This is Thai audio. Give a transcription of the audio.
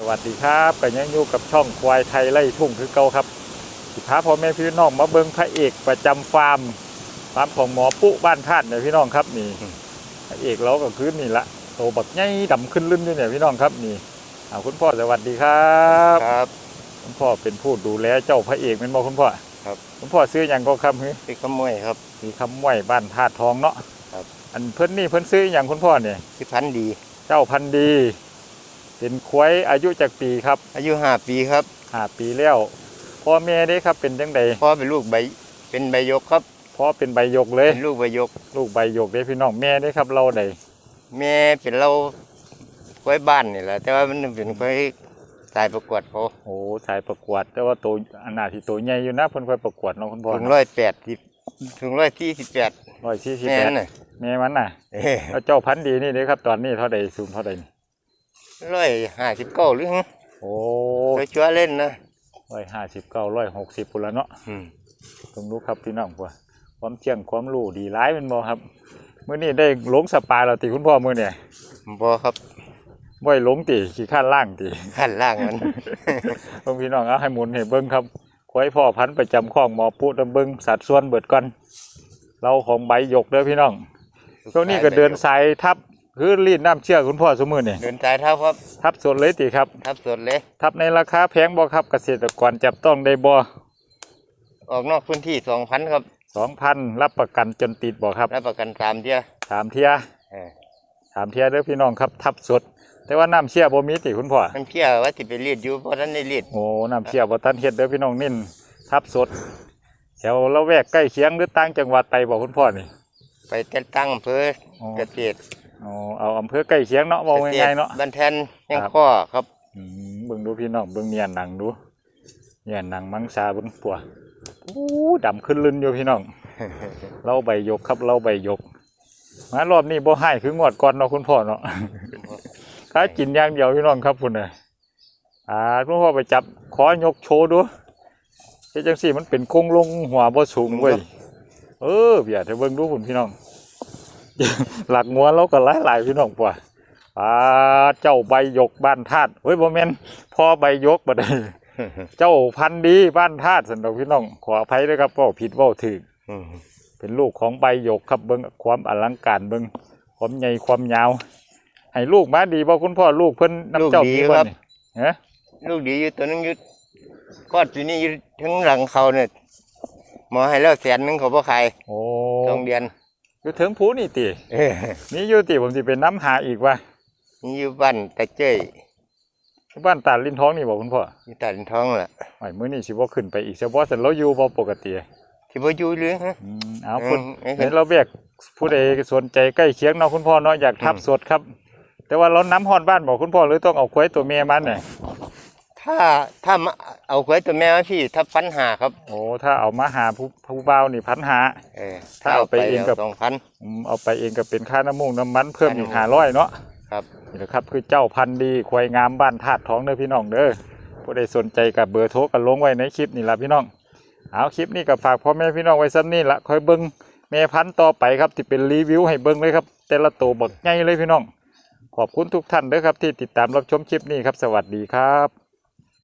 สวัสดีครับกันยังอยู่กับช่องควายไทยไล่ทุ่งคือเก่าครับสิพาพ่อแม่พี่น้องมาเบิ่งพระเอกประจำฟาร์มฟาร์มของหมอปุ๊บ้านท่านเนี่ยพี่น้องครับนี่พระเอกเราก็คือนี่ละโตบักใหญ่ดำขึ้นลื่นอยู่เนี่ยพี่น้องครับนี่เอาคุณพ่อสวัสดีครับครับ คุณพ่อเป็นผู้ดูแลเจ้าพระเอกเป็นบ่คุณพ่อครับคุณพ่อซื้ออย่างก็ครับฮือเป็นขโมยครับมีคำไหวบ้านธาตุทองเนาะครับ อันเพิ่นนี่เพิ่นซื้ออย่างคุณพ่อเนี่ยสิพันธุ์ดี เจ้าพันธุ์ดี เป็นควายอายุจากปีครับอายุห้าปีครับห้าปีแล้วพ่อแม่เด้ครับเป็นจังใดพ่อเป็นลูกใบเป็นใบยกครับพ่อเป็นใบยกเลยเป็นลูกใบยก ลูกใบยกเด้พี่น้องแม่เด้ครับเราใดแม่เป็นเราควายบ้านนี่แหละแต่ว่ามันเป็นควายสายประกวดเขาโอ้สายประกวด แต่ว่าตัวอันนาที่ตัวใหญ่อยู่นะเพิ่นค่อยประกวดเนาะคุณพ่อถึงร้อยแปดสิบถึงร้อยที่สิบแปดร้อยสี่สิบแม่แปดนั่นน่ะแม่มันน่ะเอ้แล้วเจ้าพันธุ์ดีนี่เด้ครับ ตอนนี้เท่าใดสูงเท่าใดนี่ ร้อยห้าสิบเก้าหรือฮะโอ้เคยชัวเล่นนะร้อยห้าสิบเก้าร้อยหกสิบปุ่นละเนาะอืมต้องรู้ครับพี่น้องพ่อความเชี่ยงความรู้ดีร้ายเป็นบ่ครับมื้อนี้ได้หลงสปาแล้วติคุณพ่อมื้อเนี่ยบอครับบ่ให้หลงติขี้ข้านล่างติขั้นล่างมันเบิ่งพี่น้องเอาให้หมุนให้เบิ่งครับควายพ่อพันธุ์ประจำข้องหมอปุ๊ดำเบิ่งสัดส่วนเบิดก่อนเราของใบหยกเด้อพี่น้องช่วงนี้ก็เดินสายทับ คือรีดน้ำเชื่อคุณพ่อสมือนี่เดินสายเท้าครับทับสดเลยติครับ ทับสดเลยทับในราคาแพงบ่ครับเกษตรกรจับต้องได้บ่ออกนอกพื้นที่สองพันครับ2,000รับประกันจนติดบ่ครับรับประกันสามเที่ยถามเทียเออถามเทียเด้อพี่น้องครับ ทับสด แต่ว่าน้ำเชี่ยบ่มีติคุณพ่อมันเที่ยว่าสิไปเรียดอยู่เพราะท่านได้เรียดโอ้น้ำเชี่ยบ่ทันเฮ็ดเด้อพี่น้องนิ่นทับสดแถวละแวกใกล้เคียงหรือต่างจังหวัดไปบ่คุณพ่อนี่ ไปแต่ตั้งอำเภออ๋อเกษตร อ๋อเอาอำเภอใกล้เคียงเนาะบอกง่ายๆเนาะบันแทนยังครับข้อครับอืมเบิ่งดูพี่น้องเบิ่งเนียนหนังดูเนียนหนังมังสาเบิ่งปัวอู้ดำขึ้นลึนอยู่พี่น้องเราใบยกครับเราใบยกมารอบนี้บ่ให้คืองวดก่อนเนาะคุณพ่อเนาะถ้ากินอย่างเดียวพี่น้องครับพุ่นน่ะอ่าคุณพ่อไปจับขอยกโชว์ดูเฮ็ดจังซี่มันเป็นโครงลงหัวบ่สูงเว้ยเออเบียดให้เบิ่งดูพุ่นพี่น้อง หลักงัวเราก็หลายๆพี่น้องปัวอ่าเจ้าใบหยกบ้านธาตุเฮ้ยบ่แม่นพ่อใบหยกบ่ได้เจ้าพันธุ์ดีบ้านธาตุสันดอกพี่น้องขออภัยด้วยครับเว้าผิดเว้าถูกเป็นลูกของใบหยกครับเบิ่งความอลังการเบิ่งความใหญ่ความยาวให้ลูกมาดีบ่คุณพ่อลูกเพิ่นน้ำเจ้าลูกดีมีบ่ครับนี่ฮะลูกดีอยู่ตัวนึงอยู่กอดอยู่นี่อยู่ทั้งหลังเขาเนี่ยหมอให้แล้วแสนหนึงเขาบ่ขายโอ้สองเดือน อยู่ถึงผู้นี่ติเออมีอยู่ติผมสิเป็นน้ำหาอีกว่านี่อยู่บ้านตะเจ้ยบ้านตาดลิ้นท้องนี่บ่คุณพ่ออยู่ตาดินท้องล่ะไอ้มื้อนี้สิบ่ขึ้นไปอีกเฉพาะสันเราอยู่บ่ปกติที่บ่อยู่หรือฮะ อืมเอาอืคุณมเอ้ยเห็นเราเบียกผู้ใดสนใจใกล้เคียงเนาะคุณพ่อเนาะอยากทับอืมสดครับ แต่ว่าเราน้ำฮอดบ้านบอกคุณพ่อหรือต้องเอาควายตัวเมียมันเนี่ย ถ้าถ้ามาเอาไว้ตัวแม่มาพี่ถ้าพันหาครับ โอ้ถ้าเอามาหาผู้ผู้บ่าวนี่พันหาเออถ้าเอาไปเองกับสองพันอืมเอาไปเองก็เป็นค่าน้ำมูกน้ำมันเพิ่มอีกค่าห้าน้ำมันร้อยเนาะครับนี่แหละครับคือเจ้าพันธุ์ดีควายงามบ้านธาตุท้องเด้อพี่น้องเด้อผู้ใดสนใจกับเบอร์โทรกันลงไว้ในคลิปนี่ละพี่น้อง เอาคลิปนี้ก็ฝากพ่อแม่พี่น้องไว้ซ้ำนี่ละคอยเบิ้งแม่พันธุ์ต่อไปครับที่เป็นรีวิวให้เบิ้งเลยครับ แต่ละตัวบักใหญ่เลยพี่น้อง ขอบคุณทุกท่านเด้อครับที่ติดตามรับชมคลิปนี้ครับ สวัสดีครับ